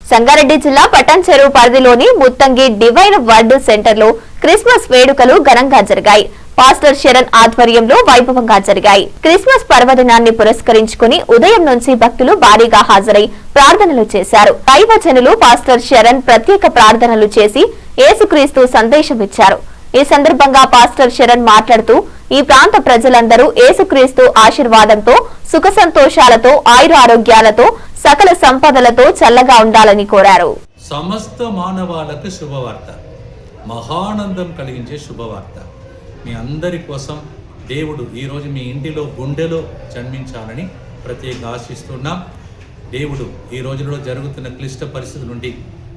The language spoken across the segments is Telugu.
సంగారెడ్డి జిల్లా పటాన్ చెరువు పరిధిలోని ముత్తంగి డివైన్ వర్డ్ సెంటర్లో క్రిస్మస్ వేడుకలు ఘనంగా జరిగాయి. పాస్టర్ శరణ్ ఆధ్వర్యంలో వైభవంగా జరిగాయి. క్రిస్మస్ పర్వదినాన్ని పురస్కరించుకుని ఉదయం నుంచి భక్తులు భారీగా హాజరై ప్రార్థనలు చేశారు. దైవజనులు పాస్టర్ శరణ్ ప్రత్యేక ప్రార్థనలు చేసి యేసుక్రీస్తు సందేశం ఇచ్చారు ఈ సందర్భంగా పాస్టర్ శరణ్ మాట్లాడుతూ ఈ ప్రాంత ప్రజలందరూ ఏసుక్రీస్తు ఆశీర్వాదంతో సుఖ సంతోషాలతో ఆయురారోగ్యాలతో సకల సంపదలతో చల్లగా ఉండాలని కోరారు. సమస్త మానవాళకు శుభవార్త. మహానందం కలిగించే శుభవార్త. మీ అందరి కోసం దేవుడు ఈరోజు మీ ఇంటిలో గుండెలో జన్మించాలని ప్రత్యేకంగా ఆశిస్తున్నాం. దేవుడు ఈ రోజుల్లో జరుగుతున్న క్లిష్ట పరిస్థితుల నుండి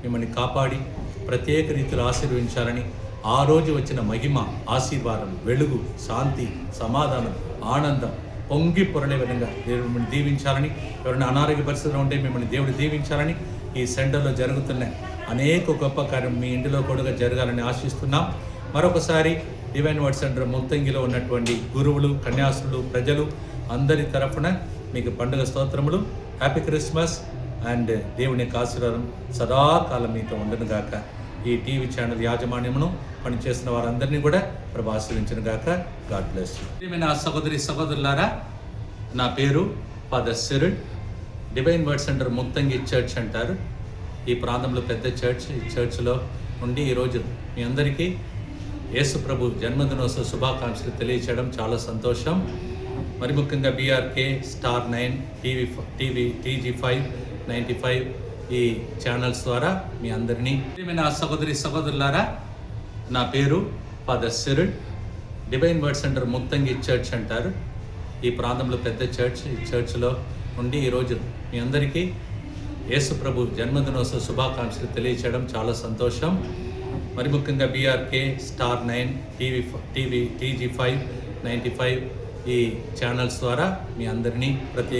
మిమ్మల్ని కాపాడి ప్రత్యేక రీతిలో ఆశీర్వించాలని ఆ రోజు వచ్చిన మహిమ ఆశీర్వాదం వెలుగు శాంతి సమాధానం ఆనందం పొంగి పొరలే విధంగా దేవుడిని మిమ్మల్ని దీవించాలని ఎవరైనా అనారోగ్య పరిస్థితులు ఉంటే మిమ్మల్ని దేవుడు దీవించాలని ఈ సెంటర్లో జరుగుతున్న అనేక గొప్ప కార్యం మీ ఇంటిలో కూడా జరగాలని ఆశిస్తున్నాం. మరొకసారి డివైన్ వర్డ్ సెంటర్ ముత్తంగిలో ఉన్నటువంటి గురువులు కన్యాసులు ప్రజలు అందరి తరఫున మీకు పండుగ స్తోత్రములు. హ్యాపీ క్రిస్మస్ అండ్ దేవుని యొక్క ఆశీర్వాదం సదాకాలం మీతో ఉండను గాక. ఈ టీవీ ఛానల్ యాజమాన్యమును పనిచేస్తున్న వారందరినీ కూడా ప్రభు ఆశీర్వించను గాక. గాడ్ బ్లెస్ నా సహోదరి సహోదరులారా నా పేరు father సిరుడ్ divine word centre Muthangi church అంటారు. ఈ ప్రాంతంలో పెద్ద చర్చ్ ఈ చర్చ్లో ఉండి ఈరోజు మీ అందరికీ యేసు ప్రభు జన్మదినోత్సవ శుభాకాంక్షలు తెలియచేయడం చాలా సంతోషం. మరి ముఖ్యంగా BRK star nine TV TV TG five ninety five ఈ ఛానల్స్ ద్వారా మీ అందరినీ. నా సహోదరి సహోదరులారా నా పేరు father సిరుడ్ divine word centre Muthangi church అంటారు. ఈ ప్రాంతంలో పెద్ద చర్చ్ ఈ చర్చ్లో ఉండి ఈరోజు మీ అందరికీ యేసు ప్రభు జన్మదినోత్సవ శుభాకాంక్షలు తెలియచేయడం చాలా సంతోషం. మరి ముఖ్యంగా BRK star nine TV TV TG five ninety five ఈ ఛానల్స్ ద్వారా మీ అందరినీ ప్రతి